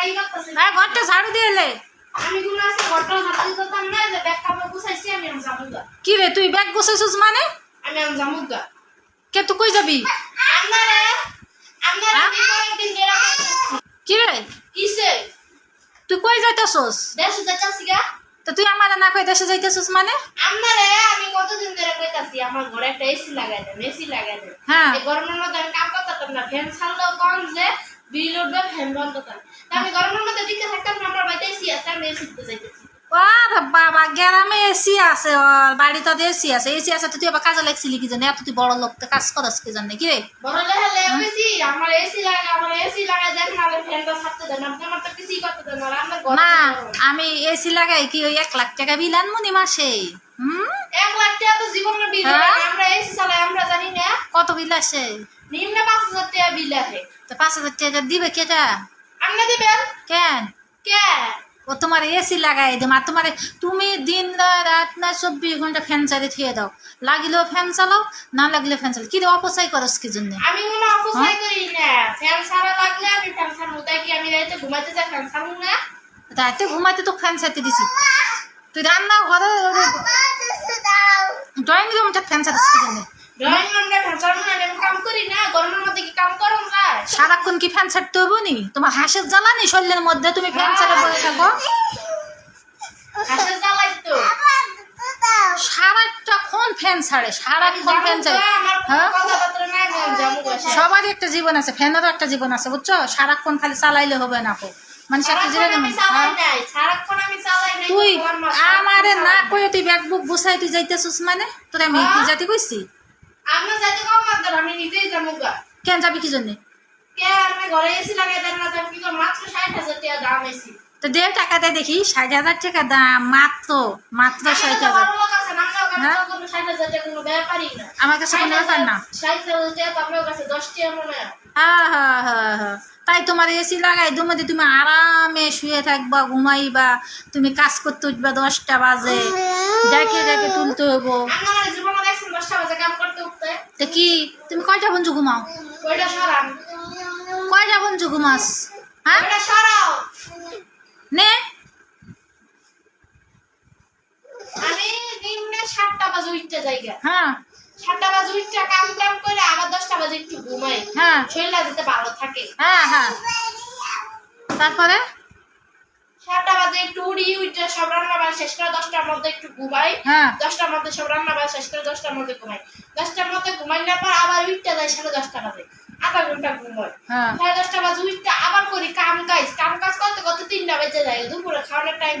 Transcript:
হ্যাঁ ঘরটা ঝাড়ু দিয়ে এলে কি রে, তুই ব্যাগ বসেছিস মানে? কে, তুই কই যাবি? হ্যাঁ? কি রে? তুই কই যাইতেছস? তো তুই আমার না কই দেশে যাইতেছস মানে? আপনারে আমি কতদিন ধরে কইতাছি আমার ঘরে একটা এসি লাগাই দেন এসি লাগাই দেন হ্যাঁ গরমের মধ্যে আমি কাম করতাম না, ফ্যান ছাড়লেও কম যে, বিল উঠবে, ফ্যান বন্ধ গরমের মধ্যে টিকে থাকতাম না আমার বাড়িতে এসি আছে আমি এসি যাইতেছি। আরে বাবা গ্রামে এসি আছে ওর বাড়িতে এসি আছে। এসি আছে তো তুই আবার কাজে লাগছিলি কি জানি? এত তুই বড় লোক কাজ করস কি জানি কি রে? বড় লেহালে বেশি আমার এসি লাগা আমার এসি লাগাই দেন নাহলে ফ্যানটা ছাড়তে দেন আপনি আমার তো কিছুই করতে দেন না আমার না আমি এসি লাগাই কি ওই এক লাখ টাকা বিল আনব মাসে? হুম? এক লাখ টাকা তো জীবনে বিল হ্যাঁ? আমরা এসি চালাই আমরা জানি না। কত বিল আসে? নিম্ন পাঁচ হাজার টাকা বিল আছে তো পাঁচ হাজার টাকা দিবে কে কা আপনি দিবেন কেন কে ও তোমার এসি লাগাই দেম আর তোমার তুমি দিন রাত না চব্বিশ ঘণ্টা ফ্যান চালিয়ে থুয়ে দাও লাগিলেও ফ্যান চালাও না লাগলে ফ্যান চালাও কি অপচয় করস কি জন্য আমি কোনো অপচয় করি না ফ্যান ছাড়া লাগলে আমি ফ্যান ছাড়বো তাই কি আমি রাইতে ঘুমাইতে যাই ফ্যান ছাড়বো না রাতে ঘুমাইতে তো ফ্যান চাইতে দিছি তুই রান্না ঘরে ড্রয়িং রুমটা ফ্যান চাইতে কি জন্য ড্রয়িং রুমে ফ্যান ছাড়বো আমি কাম করি না গরমের মধ্যে কি কাম করুন যায় সারাক্ষণ কি ফ্যান ছাড়তে হব নি? তোমার হাঁসের জ্বালানি শরীরের মধ্যে তুমি ফ্যান ছাড়ে বসে থাকো। হাসে জ্বালাই তো। সারাক্ষণ ফ্যান ছাড়ে সারাক্ষণ ফ্যান ছাড়ে। হ্যাঁ। সবারই একটা জীবন আছে ফ্যানেরও একটা জীবন আছে বুঝছ? সারাক্ষণ খালি চালাইলে হবে না কো মানে সারাক্ষণ জীবন নাই তুই আমারে না কয়ে তুই ব্যাগ বুক গুছাই তুই যাইতেছিস মানে? তোর আমি কি যাতে কইছি? আমরা যাইতে কম মাত্র আমি নিজেই যাব গা কেন যাবি কি জন্য? কে আমি ঘরে এসি লাগাই দেন না তুমি কি মাত্র ষাট হাজার টাকা দাম এসি। তো টাকাতে দেখি টাকা দাম মাত্র মাত্র ষাট হাজার। হ্যাঁ? আমার কাছে কোনো ব্যাপার না। তাই তোমার এসি লাগাই দুমধ্যে তুমি আরামে শুয়ে থাকবা ঘুমাইবা তুমি কাজ করতে উঠবা দশটা বাজে। ডেকে ডেকে তুলতে হব তো কি তুমি কয়টা বঞ্জু ঘুমাও? কয়টা বঞ্জু ঘুমাস? হ্যাঁ? নে। সাতটা বাজে উঠতে হ্যাঁ। সাতটা বাজে উঠতে কাম টাম করে আবার দশটা বাজে একটু ঘুমাই। হ্যাঁ। শরীরটা যাতে ভালো থাকে। হ্যাঁ হ্যাঁ। তারপরে? সাতটা বাজে একটু উড়ি উঠে সব রান্না বান্না শেষ করে দশটার মধ্যে একটু ঘুমাই। হ্যাঁ। দশটার মধ্যে সব রান্না বান্না শেষ করে দশটার মধ্যে ঘুমাই। দশটার মধ্যে ঘুমাইলে পর আবার উঠতে যায় সাড়ে দশটা বাজে। আধা ঘণ্টা ঘুমাই হ্যাঁ। সাড়ে দশটা বাজে উঠতে আবার করি কাম কাজ। কাম কাজ করতে করতে তিনটা বেজে যায়। দুপুরে খাওয়ানোর টাইম